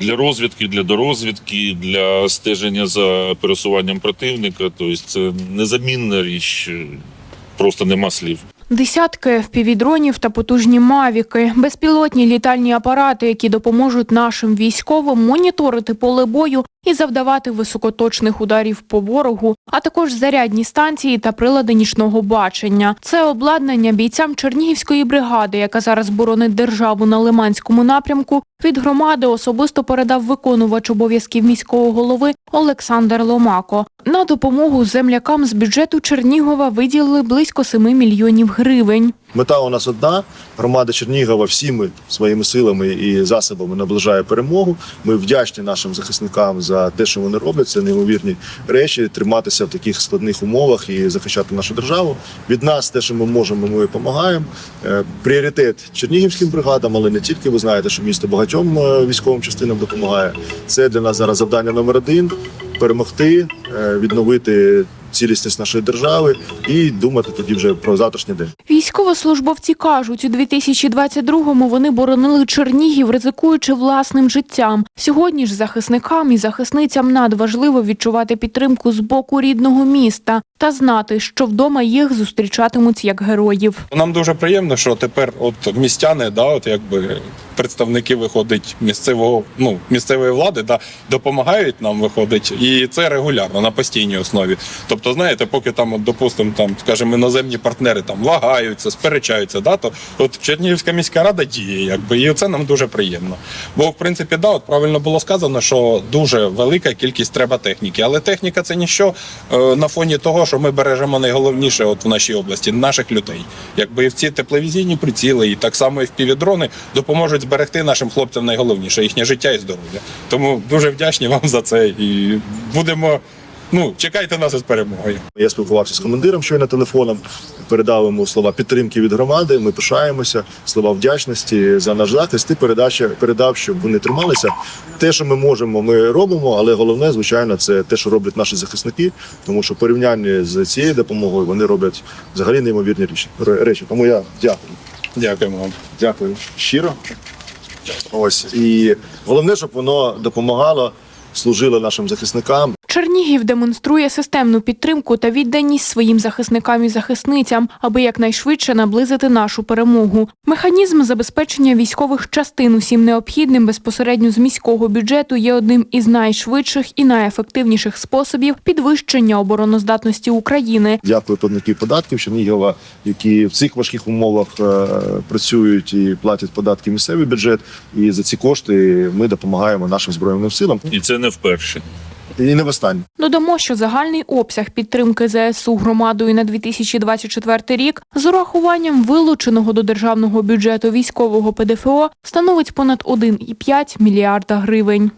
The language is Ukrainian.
для розвідки, для дорозвідки, для стеження за пересуванням противника. Тобто це незамінна річ, просто нема слів. Десятки впівдронів та потужні мавіки, безпілотні літальні апарати, які допоможуть нашим військовим моніторити поле бою і завдавати високоточних ударів по ворогу, а також зарядні станції та прилади нічного бачення. Це обладнання бійцям Чернігівської бригади, яка зараз боронить державу на Лиманському напрямку. Від громади особисто передав виконувач обов'язків міського голови Олександр Ломако. На допомогу землякам з бюджету Чернігова виділили близько 7 мільйонів гривень. Мета у нас одна. Громада Чернігова всіми своїми силами і засобами наближає перемогу. Ми вдячні нашим захисникам за те, що вони роблять. Це неймовірні речі. Триматися в таких складних умовах і захищати нашу державу. Від нас те, що ми можемо, ми допомагаємо. Е, Пріоритет чернігівським бригадам, але не тільки. Ви знаєте, що місто багатьом е, військовим частинам допомагає. Це для нас зараз завдання номер один перемогти, е, відновити цілісність нашої держави і думати тоді вже про завтрашній день. Військовослужбовці кажуть, у 2022-му вони боронили Чернігів, ризикуючи власним життям. Сьогодні ж захисникам і захисницям надважливо відчувати підтримку з боку рідного міста та знати, що вдома їх зустрічатимуть як героїв. Нам дуже приємно, що тепер от містяни, да, от якби представники виходить місцевого, ну місцевої влади, да, допомагають нам виходить, і це регулярно на постійній основі. Тобто, знаєте, поки там, от, допустимо, там, скажімо, іноземні партнери там вагаються, сперечаються, да, то от Чернігівська міська рада діє, якби, і це нам дуже приємно. Бо, в принципі, да, от правильно було сказано, що дуже велика кількість треба техніки, але техніка це ніщо е, на фоні того, що ми бережемо найголовніше от в нашій області наших людей. Якби і в ці тепловізійні приціли, і так само і впівдрони допоможуть зберегти нашим хлопцям найголовніше їхнє життя і здоров'я. Тому дуже вдячні вам за це і будемо. Ну, чекайте нас із перемогою. Я спілкувався з командиром щойно телефоном, передав йому слова підтримки від громади. Ми пишаємося, слова вдячності за наш захист. І передача передав, щоб вони трималися. Те, що ми можемо, ми робимо, але головне, звичайно, це те, що роблять наші захисники, тому що в порівнянні з цією допомогою вони роблять взагалі неймовірні речі. Тому я дякую. Дякуємо вам. Дякую щиро. Ось і головне, щоб воно допомагало, служило нашим захисникам. Чернігів демонструє системну підтримку та відданість своїм захисникам і захисницям, аби якнайшвидше наблизити нашу перемогу. Механізм забезпечення військових частин усім необхідним безпосередньо з міського бюджету є одним із найшвидших і найефективніших способів підвищення обороноздатності України. Дякую платників податків Чернігова, які в цих важких умовах е, працюють і платять податки в місцевий бюджет. І за ці кошти ми допомагаємо нашим збройним силам. І це не вперше. І не востаннє. Додамо, що загальний обсяг підтримки ЗСУ громадою на 2024 рік з урахуванням вилученого до державного бюджету військового ПДФО становить понад 1,5 мільярда гривень.